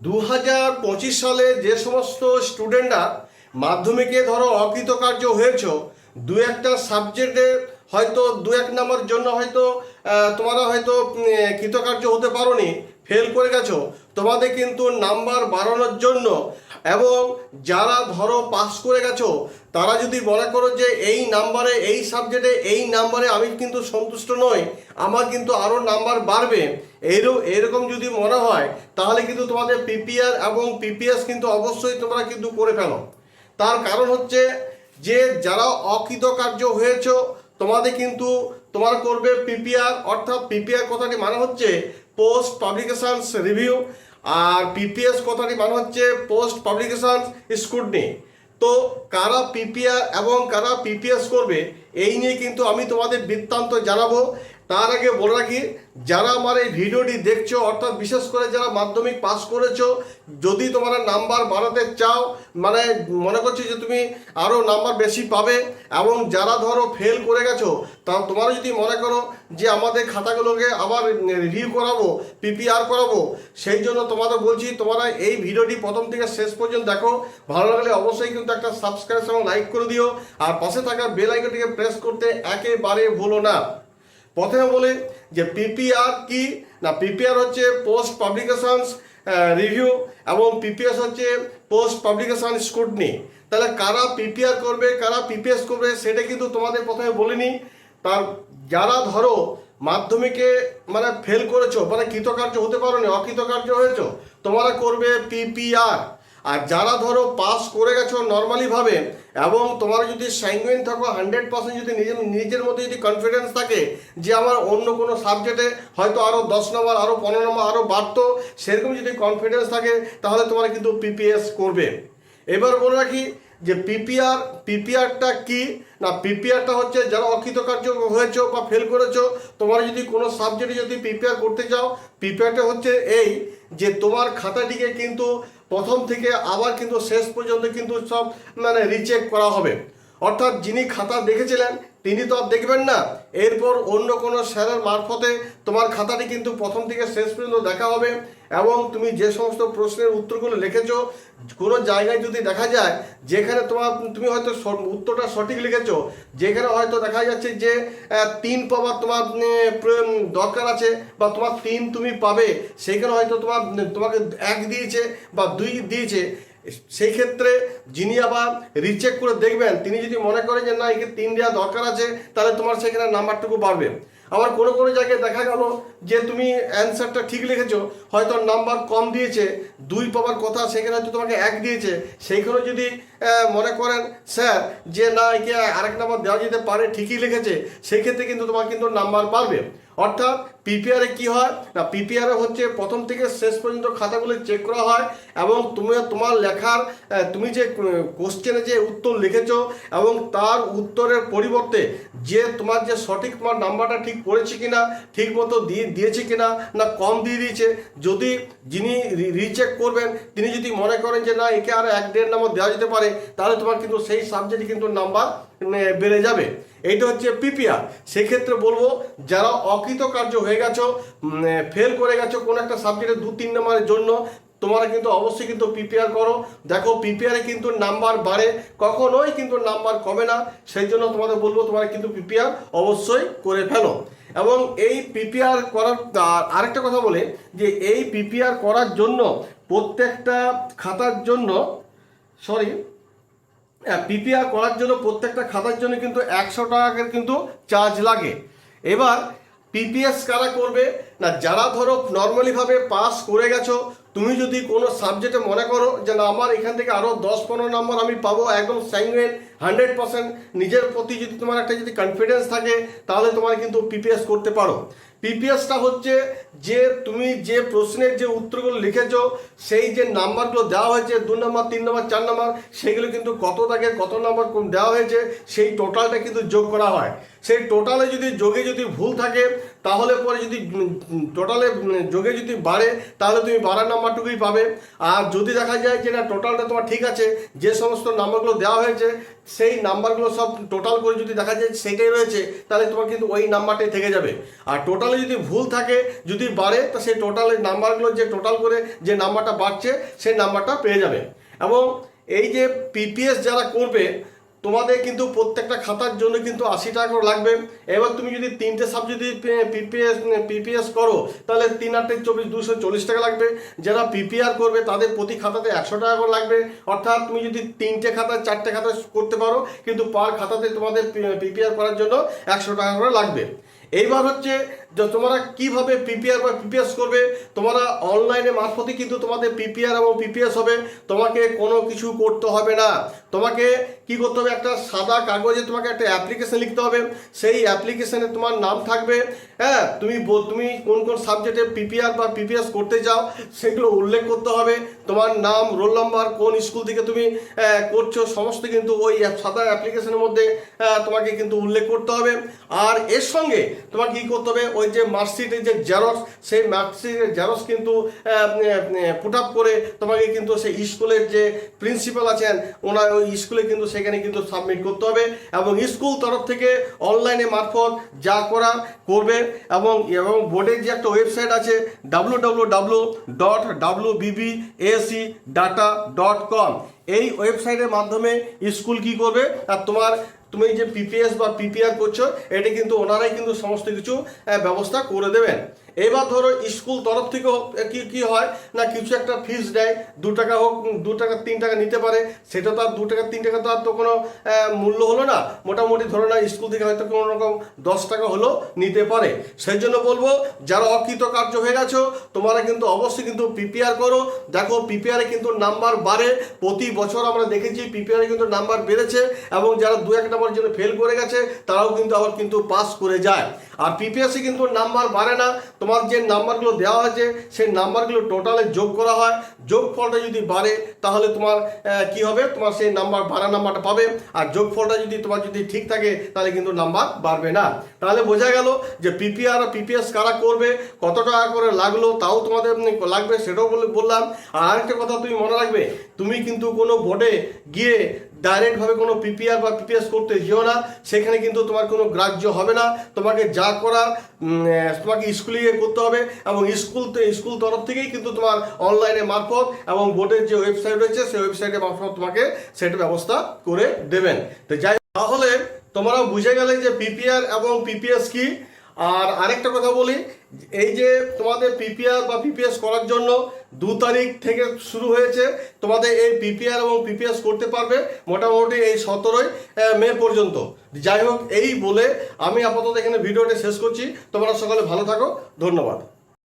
দু হাজার পঁচিশ সালে যে সমস্ত স্টুডেন্টরা মাধ্যমিকে ধরো অকৃতকার্য হয়েছ দু একটা সাবজেক্টে হয়তো দু এক নম্বর জন্য হয়তো তোমরা হয়তো কৃতকার্য হতে পারোনি, ফেল করে গেছো। তোমাদের কিন্তু নাম্বার বাড়ানোর জন্য এবং যারা ধরো পাস করে গেছো, তারা যদি মনে করো যে এই নাম্বারে, এই সাবজেক্টে, এই নাম্বারে আমি কিন্তু সন্তুষ্ট নই, আমার কিন্তু আরও নাম্বার বাড়বে। এইরকম এরকম যদি মনে হয়, তাহলে কিন্তু তোমাদের পিপিআর এবং পিপিএস কিন্তু অবশ্যই তোমরা কিন্তু করে ফেলো। তার কারণ হচ্ছে যে, যারা অকৃতকার্য হয়েছো, তোমাদের কিন্তু তোমার করবে পিপিআর অর্থাৎ পিপিআর কথাটি মানে হচ্ছে পোস্ট পাবলিকেশনস রিভিউ আর পিপিএস কথাটি মানে হচ্ছে পোস্ট পাবলিকেশনস স্কুটনি তো কারা পিপিআর এবং কারা পিপিএস করবে, এই নিয়ে কিন্তু আমি তোমাদের বৃত্তান্ত জানাব। তার আগে বলে রাখি, যারা আমার এই ভিডিওটি দেখছ, অর্থাৎ বিশেষ করে যারা মাধ্যমিক পাস করেছ, যদি তোমরা নাম্বার বাড়াতে চাও মানে মনে করছ যে তুমি আরও নাম্বার বেশি পাবে, এবং যারা ধরো ফেল করে গেছো, তা তোমরা যদি মনে করো যে আমাদের খাতাগুলোকে আবার রিভিউ করাবো পিপিআর করাবো, সেই জন্য তোমাদের বলছি, তোমরা এই ভিডিওটি প্রথম থেকে শেষ পর্যন্ত দেখো। ভালো লাগলে অবশ্যই কিন্তু একটা সাবস্ক্রাইব এবং লাইক করে দিও, আর পাশে থাকা বেল আইকনটিকে প্রেস করতে একেবারে ভুলো না। প্রথমে বলি যে পিপিআর কি? না পিপিআর হচ্ছে পোস্ট পাবলিকেশনস রিভিউ এবং পিপিএস হচ্ছে পোস্ট পাবলিকেশন স্কুটনি তাহলে কারা পিপিআর করবে, কারা পিপিএস করবে, সেটা কিন্তু তোমাদের প্রথমে বলিনি। তার যারা ধরো মাধ্যমিকে মানে ফেল করেছ মানে কৃতকার্য হতে পারোনি, অকৃতকার্য হয়েছো, তোমরা করবে পিপিআর আর যারা ধরো পাস করে গেছো নর্মালিভাবে এবং তোমার যদি স্যাঙ্গুইন থাকো হান্ড্রেড পার্সেন্ট যদি নিজের নিজের মধ্যে যদি কনফিডেন্স থাকে যে আমার অন্য কোনো সাবজেক্টে হয়তো আরও দশ নম্বর আরও পনেরো নম্বর আরও বাড়তো, সেরকম যদি কনফিডেন্স থাকে, তাহলে তোমরা কিন্তু পিপিএস করবে। এবার বলে রাখি যে পিপিআর পিপিআরটা কি? না পিপিআরটা হচ্ছে যারা অকৃতকার্য হয়েছো বা ফেল করেছ, তোমার যদি কোনো সাবজেক্টে যদি পিপিআর করতে চাও পিপিআরটা হচ্ছে এই যে তোমার খাতাটিকে কিন্তু প্রথম থেকে আবার কিন্তু শেষ পর্যন্ত কিন্তু সব মানে রিচেক করা হবে। অর্থাৎ যিনি খাতা দেখেছিলেন, তিনি তো আর দেখবেন না। এরপর অন্য কোনো স্যারের মারফতে তোমার খাতাটি কিন্তু প্রথম থেকে শেষ পর্যন্ত দেখা হবে। এবং তুমি যে সমস্ত প্রশ্নের উত্তরগুলো লিখেছো, কোনো জায়গায় যদি দেখা যায় যেখানে তোমার, তুমি হয়তো উত্তরটা সঠিক লিখেছো, যেখানে হয়তো দেখা যাচ্ছে যে তিন পাওয়ার তোমার দরকার আছে বা তোমার তিন তুমি পাবে, সেখানে হয়তো তোমার, তোমাকে এক দিয়েছে বা দুই দিয়েছে, সেই ক্ষেত্রে যিনি আবার রিচেক করে দেখবেন, তিনি যদি মনে করেন যে না, একে তিন দেওয়া দরকার আছে, তাহলে তোমার সেখানে নাম্বারটুকু বাড়বে। আবার কোনো কোনো জায়গায় দেখা গেল যে তুমি অ্যান্সারটা ঠিক লিখেছো, হয়তো নাম্বার কম দিয়েছে, দুই পাওয়ার কথা সেখানে হয়তো তোমাকে এক দিয়েছে। সেইখানেও যদি মনে করেন, স্যার, যে না, একে আরেক নাম্বার দেওয়া যেতে পারে, ঠিকই লিখেছে, সেক্ষেত্রে কিন্তু তোমার কিন্তু নাম্বার বাড়বে। অর্থাৎ পিপিআরে কি হয়? না পিপিআরে হচ্ছে প্রথম থেকে শেষ পর্যন্ত খাতাগুলো চেক করা হয় এবং তুমি, তোমার লেখার তুমি যে কোশ্চেনে যে উত্তর লিখেছো এবং তার উত্তরের পরিবর্তে যে তোমার যে সঠিক তোমার নাম্বারটা ঠিক পড়েছে কিনা, ঠিক মতো দিয়ে, দিয়েছে কিনা, না কম দিয়ে দিয়েছে, যদি যিনি রিচেক করবেন, তিনি যদি মনে করেন যে না, একে আর এক দেড় নম্বর দেওয়া যেতে পারে, তাহলে তোমার কিন্তু সেই সাবজেক্টে কিন্তু নাম্বার বেড়ে যাবে। এইটা হচ্ছে পিপিআর সেক্ষেত্রে বলব, যারা অকৃতকার্য হয়ে গেছো ফেল করে গেছো কোনো একটা সাবজেক্টে দু, তিন নম্বরের জন্য, তোমরা কিন্তু অবশ্যই কিন্তু পিপিআর করো। দেখো পিপিআরে কিন্তু নাম্বার বাড়ে, কখনোই কিন্তু নাম্বার কমে না, সেই জন্য তোমাদের বলব, তোমরা কিন্তু পিপিআর অবশ্যই করে ফেলো। এবং এই পিপিআর করার, আর আরেকটা কথা বলে, যে এই পিপিআর করার জন্য, প্রত্যেকটা খাতার জন্য সরি পিপিআর করার জন্য প্রত্যেকটা খাতার জন্য কিন্তু একশো টাকার কিন্তু চার্জ লাগে। এবার পিপিএস কারা করবে? না, যারা ধরো নর্মালিভাবে পাস করে গেছো, তুমি যদি কোনো সাবজেক্টে মনে করো যে না, আমার এখান থেকে আরও দশ পনেরো নম্বর আমি পাবো একদম স্যাঙ্গুইন হান্ড্রেড পার্সেন্ট নিজের প্রতি যদি তোমার একটা যদি কনফিডেন্স থাকে, তাহলে তোমার কিন্তু পিপিএস করতে পারো। পিপিএসটা হচ্ছে যে তুমি যে প্রশ্নের যে উত্তরগুলো লিখেছো, সেই যে নাম্বারগুলো দেওয়া হয়েছে, দু নম্বর তিন নম্বর চার নম্বর সেগুলো কিন্তু কত দাগের কত নম্বর দেওয়া হয়েছে, সেই টোটালটা কিন্তু যোগ করা হয়। সেই টোটালে যদি যোগে যদি ভুল থাকে তাহলে পরে যদি টোটালে যোগে যদি বাড়ে, তাহলে তুমি বাড়ার নাম্বারটুকুই পাবে। আর যদি দেখা যায় যে না টোটালটা তোমার ঠিক আছে, যে সমস্ত নাম্বারগুলো দেওয়া হয়েছে, সেই নাম্বারগুলো সব টোটাল করে যদি দেখা যায় সেইটাই রয়েছে, তাহলে তোমার কিন্তু ওই নাম্বারটাই থেকে যাবে। আর টোটালে যদি ভুল থাকে, যদি বাড়ে, তা সেই টোটালের নাম্বারগুলো যে টোটাল করে যে নাম্বারটা বাড়ছে, সেই নাম্বারটা পেয়ে যাবে। এবং এই যে পিপিএস যারা করবে তোমাদের কিন্তু প্রত্যেকটা খাতার জন্য কিন্তু আশি টাকা করে লাগবে। এবার তুমি যদি তিনটে সাবজেক্ট পিপিএস পিপিএস করো, তাহলে তিন আটে চব্বিশ, দুশো চল্লিশ টাকা লাগবে। যারা পিপিআর করবে, তাদের প্রতি খাতাতে একশো টাকা করে লাগবে। অর্থাৎ তুমি যদি তিনটে খাতা, চারটে খাতা করতে পারো, কিন্তু পার খাতাতে তোমাদের পিপিআর করার জন্য একশো টাকা করে লাগবে। এইবার হচ্ছে যে তোমরা কীভাবে পিপিআর বা পিপিএস করবে, তোমরা অনলাইনে মারফতে কিন্তু তোমাদের পিপিআর এবং পিপিএস হবে। তোমাকে কোনো কিছু করতে হবে না। তোমাকে কি করতে হবে? একটা সাদা কাগজে তোমাকে একটা অ্যাপ্লিকেশন লিখতে হবে। সেই অ্যাপ্লিকেশনে তোমার নাম থাকবে। হ্যাঁ তুমি তুমি কোন কোন সাবজেক্টে পিপিআর বা পিপিএস করতে চাও, সেগুলো উল্লেখ করতে হবে। তোমার নাম রোল নাম্বার কোন স্কুল থেকে তুমি করছ, সমস্ত কিন্তু ওই সাদা অ্যাপ্লিকেশনের মধ্যে তোমাকে কিন্তু উল্লেখ করতে হবে। আর এর সঙ্গে তোমাকে কি করতে হবে? ওই যে মার্কশিটের যে জেরক্স সেই মার্কশিটের জেরক্স কিন্তু পুট আপ করে তোমাকে কিন্তু সেই স্কুলের যে প্রিন্সিপাল আছেন, ওনার ওই স্কুলে কিন্তু সেখানে কিন্তু সাবমিট করতে হবে এবং স্কুল তরফ থেকে অনলাইনে মারফত যা করার করবে এবং এবং বোর্ডের যে একটা ওয়েবসাইট আছে W W W dot W B B S E data dot com এই ওয়েবসাইটের মাধ্যমে স্কুল কি করবে? আর তোমার তুমি যে পিপিএস বা পিপিআর করছ, এটা কিন্তু ওনারাই কিন্তু সমস্ত কিছু ব্যবস্থা করে দেবেন। এবার ধরো স্কুল তরফ থেকেও কি কি হয় না কিছু একটা ফিস দেয়, দু টাকা হোক, দু টাকা, তিন টাকা নিতে পারে, সেটা তো আর দু টাকা, তিন টাকা তো আর তো কোনো মূল্য হলো না। মোটামুটি ধরো না, স্কুল থেকে হয়তো কোনো রকম দশ টাকা হলেও নিতে পারে। সেই জন্য বলব, যারা অকৃতকার্য হয়ে গেছো, তোমরা কিন্তু অবশ্যই কিন্তু পিপিআর করো। দেখো পিপিআরে কিন্তু নাম্বার বাড়ে। প্রতি বছর আমরা দেখেছি পিপিআরে কিন্তু নাম্বার বেড়েছে এবং যারা দু এক নাম্বার জন্য ফেল করে গেছে, তারাও কিন্তু আবার কিন্তু পাস করে যায়। আর পিপিএসসি কিন্তু নাম্বার বাড়ে না। তোমার যে নাম্বারগুলো দেওয়া হয়েছে, সেই নাম্বারগুলো টোটালে যোগ করা হয়। যোগ ফলটা যদি বাড়ে, তাহলে তোমার কি হবে? তোমার সেই নাম্বার, বাড়া নাম্বারটা পাবে। আর যোগ ফলটা যদি তোমার যদি ঠিক থাকে, তাহলে কিন্তু নাম্বার বাড়বে না। তাহলে বোঝা গেল যে পিপিআর আর পিপিএস কারা করবে, কত টাকা করে লাগল, তাও তোমাদের লাগবে, সেটাও বলে বললাম। আর আরেকটা কথা তুমি মনে রাখবে, তুমি কিন্তু কোনো বোর্ডে গিয়ে ডাইরেক্টভাবে কোনো পিপিআর বা পিপিএস করতে যেও না সেখানে কিন্তু তোমার কোনো গ্রাহ্য হবে না। তোমাকে যা আহ, তোমাকে স্কুলে গিয়ে করতে হবে এবং স্কুল স্কুল তরফ থেকেই কিন্তু তোমার অনলাইনে মারফত এবং বোর্ডের যে ওয়েবসাইট রয়েছে সেই ওয়েবসাইটের মারফত তোমাকে সেটা ব্যবস্থা করে দেবেন। তো যাই তাহলে তোমরা বুঝে গেলে যে পিপিআর এবং পিপিএস কি? আর আরেকটা কথা বলি, এই যে তোমাদের পিপিআর বা পিপিএস করার জন্য দু তারিখ থেকে শুরু হয়েছে, তোমাদের এই পিপিআর এবং পিপিএস করতে পারবে মোটামুটি এই সতেরোই মে পর্যন্ত। যাই হোক, এই বলে আমি আপাতত এখানে ভিডিওটা শেষ করছি। তোমরা সকালে ভালো থাকো, ধন্যবাদ।